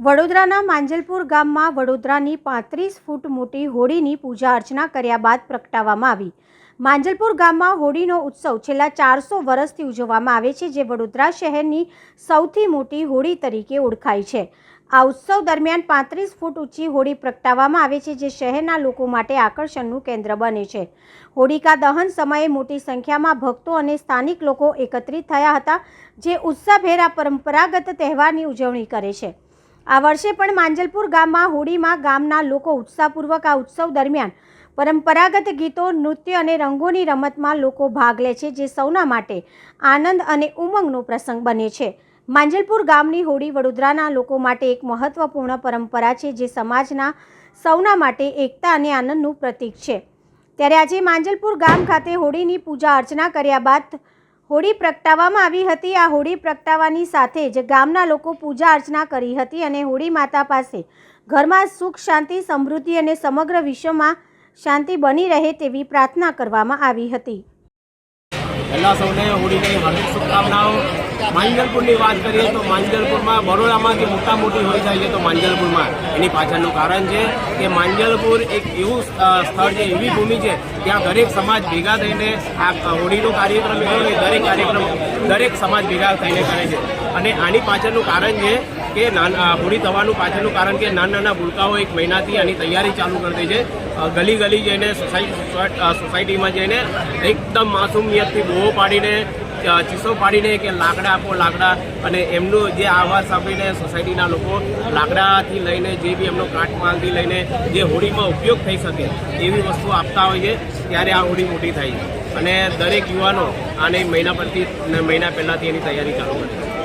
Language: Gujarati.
વડોદરાના માંજલપુર ગામમાં વડોદરાની પાંત્રીસ ફૂટ મોટી હોળીની પૂજા અર્ચના કર્યા બાદ પ્રગટાવવામાં આવી. માંજલપુર ગામમાં હોળીનો ઉત્સવ છેલ્લા ચારસો વર્ષથી ઉજવવામાં આવે છે, જે વડોદરા શહેરની સૌથી મોટી હોળી તરીકે ઓળખાય છે. આ ઉત્સવ દરમિયાન પાંત્રીસ ફૂટ ઊંચી હોળી પ્રગટાવવામાં આવે છે, જે શહેરના લોકો માટે આકર્ષણનું કેન્દ્ર બને છે. હોળિકા દહન સમયે મોટી સંખ્યામાં ભક્તો અને સ્થાનિક લોકો એકત્રિત થયા હતા, જે ઉત્સાહભેર આ પરંપરાગત તહેવારની ઉજવણી કરે છે. આ વર્ષે પણ માંજલપુર ગામમાં હોળીમાં ગામના લોકો ઉત્સાહપૂર્વક આ ઉત્સવ દરમિયાન પરંપરાગત ગીતો, નૃત્ય અને રંગોની રમતમાં લોકો ભાગ લે છે, જે સૌના માટે આનંદ અને ઉમંગનો પ્રસંગ બને છે. માંજલપુર ગામની હોળી વડોદરાના લોકો માટે એક મહત્વપૂર્ણ પરંપરા છે, જે સમાજના સૌના માટે એકતા અને આનંદનું પ્રતીક છે. ત્યારે આજે માંજલપુર ગામ ખાતે હોળીની પૂજા અર્ચના કર્યા બાદ હોળી પ્રગટાવવામાં આવી હતી. આ હોળી પ્રગટાવવાની સાથે જ ગામના લોકો પૂજા અર્ચના કરી હતી અને હોળી માતા પાસે ઘરમાં સુખ, શાંતિ, સમૃદ્ધિ અને સમગ્ર વિશ્વમાં શાંતિ બની રહે તેવી પ્રાર્થના કરવામાં આવી હતી. પહેલાં સૌને હોળીની હાર્દિક શુભકામનાઓ. માંજલપુરની વાત કરીએ તો માંજલપુરમાં બરોડામાં જે મોટા મોટી હોળી થાય છે તો માંજલપુરમાં. એની પાછળનું કારણ છે કે માંજલપુર એક એવું સ્થળ છે, એવી ભૂમિ છે ત્યાં દરેક સમાજ ભેગા થઈને આ હોળીનો કાર્યક્રમ એવો દરેક કાર્યક્રમ દરેક સમાજ ભેગા થઈને કરે છે. અને આની પાછળનું કારણ છે કે હોળી થવાનું પાછળનું કારણ કે નાના નાના ભૂલકાઓ એક મહિનાથી આની તૈયારી ચાલુ કરી દે છે. ગલી ગલી જઈને સોસાયટી સોસાયટીમાં જઈને એકદમ માસુમિયતથી બોહો પાડીને ચીસો પાડીને કે લાકડા આપો, લાકડા. અને એમનું જે આવાજ સાંભળીને સોસાયટીના લોકો લાકડાથી લઈને જે બી એમનો કાટમાલથી લઈને જે હોળીમાં ઉપયોગ થઈ શકે એવી વસ્તુ આપતા હોય છે, ત્યારે આ હોળી મોટી થાય છે. અને દરેક યુવાનો આને મહિના પરથી મહિના પહેલાંથી એની તૈયારી ચાલુ કરે છે.